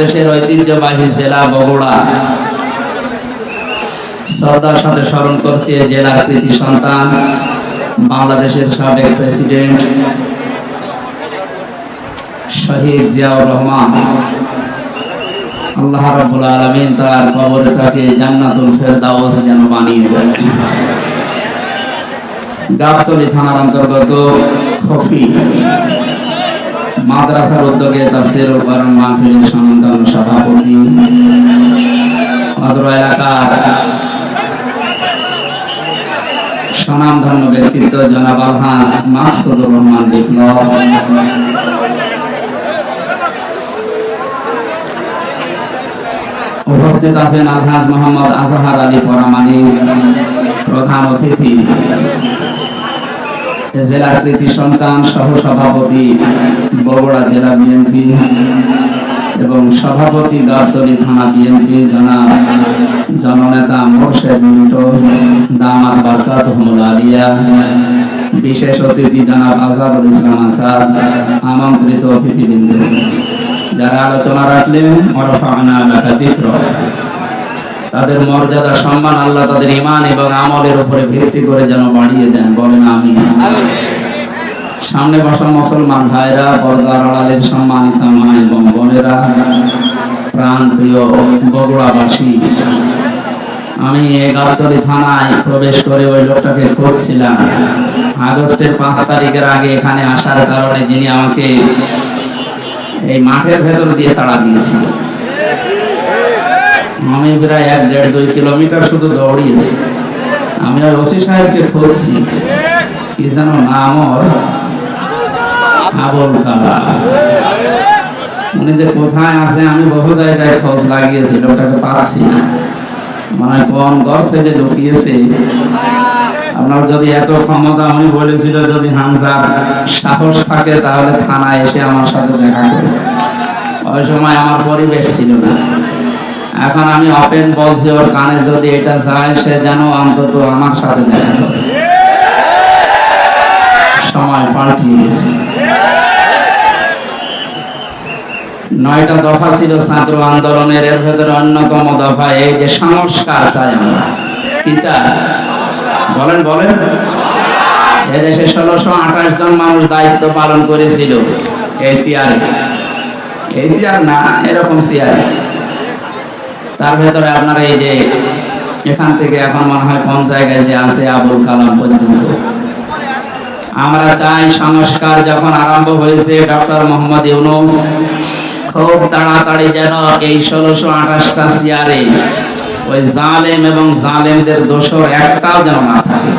দেশের ঐতিহ্যবাহী জেলা বগুড়া। শ্রদ্ধার সাথে স্মরণ করছি জেলার কৃতি সন্তান, বাংলাদেশের সাবেক প্রেসিডেন্ট শহীদ জিয়াউর রহমান। আল্লাহ রাব্বুল আলামিন তার কবরটাকে জান্নাতুল ফেরদাউস যেন বানিয়ে দেন। গাবতলী থানার অন্তর্গত খফি। মাদ্রাসার উদ্যোগে তাফসিরুল কোরআন মাহফিলের সমান্তরাল সভাপতি অত্র এলাকার স্বনামধন্য ব্যক্তিত্ব জনাব আলহাজ মাকসুদুর রহমান বিপ্লব। উপস্থিত আছেন আলহাজ মোহাম্মদ আজহার আলী পরামানি প্রধান অতিথি। এ জেলার কৃতি সন্তান সহ সভাপতি বগুড়া জেলা বিএনপি এবং সভাপতি গাবতলী থানা বিএনপি জনাব জননেতা মোর্শেদ মিন্টো, দামাত বারকাত আলিয়া, বিশেষ অতিথি জনাব আজাদুল ইসলাম আসাদ আমন্ত্রিত অতিথিবৃন্দ। যারা আলোচনা রাখলেন, অরফানা এলাকা দিক্র। তাদের মর্যাদা সম্মান আল্লাহ তাদের ইমান এবং আমলের উপরে ভিত্তি করে যেন বাড়িয়ে দেন। বলেন আমি সামনে বসা মুসলমান ভাইরা পর্দার আড়ালের সম্মানিত মা এবং বোনেরা প্রাণ প্রিয় বগুড়াবাসী আমি এগারোতলি থানায় প্রবেশ করে ওই লোকটাকে খুঁজছিলাম। আগস্টের পাঁচ তারিখের আগে এখানে আসার কারণে যিনি আমাকে এই মাঠের ভেতর দিয়ে তাড়া দিয়েছিল আমি প্রায় এক দেড় দুই কিলোমিটার শুধু দৌড়িয়েছি। আমি ওই ওসি সাহেবকে খুঁজছি। কি যেন নাম ওর? আবুল কালা উনি যে কোথায় আছে, আমি বহু জায়গায় খোঁজ লাগিয়েছি, লোকটাকে পাচ্ছি না। মানে কোন গর্তে যে ঢুকিয়েছে আপনার যদি এত ক্ষমতা, উনি বলেছিল যদি হামজার সাহস থাকে, তাহলে থানায় এসে আমার সাথে দেখা করবে। ওই সময় আমার পরিবেশ ছিল না। এখন আমি ওপেন বলছি, ওর কানে যদি এটা যায়, সে যেন অন্তত আমার সাথে দেখা করে। সময় পাল্টিয়ে গেছে নয়টা দফা ছিল ছাত্র আন্দোলনের, এর ভেতরে অন্যতম দফা এই যে সংস্কার চাই আমরা। কি চাই? বলেন বলেন। এদেশে ষোলোশো আঠাশ জন মানুষ দায়িত্ব পালন করেছিল। এই সিআর এই সিআর না, এরকম সিআর তার ভেতরে আপনার এই যে এখান থেকে এখন মনে হয় কোন জায়গায় যে আছে আবুল কালাম পর্যন্ত। আমরা চাই সংস্কার যখন আরম্ভ হয়েছে ডক্টর মোহাম্মদ ইউনুস, খুব তাড়াতাড়ি যেন এই ষোলোশো আঠাশটা সিয়ারে ওই জালেম এবং জালেমদের দোষর একটাও যেন না থাকে।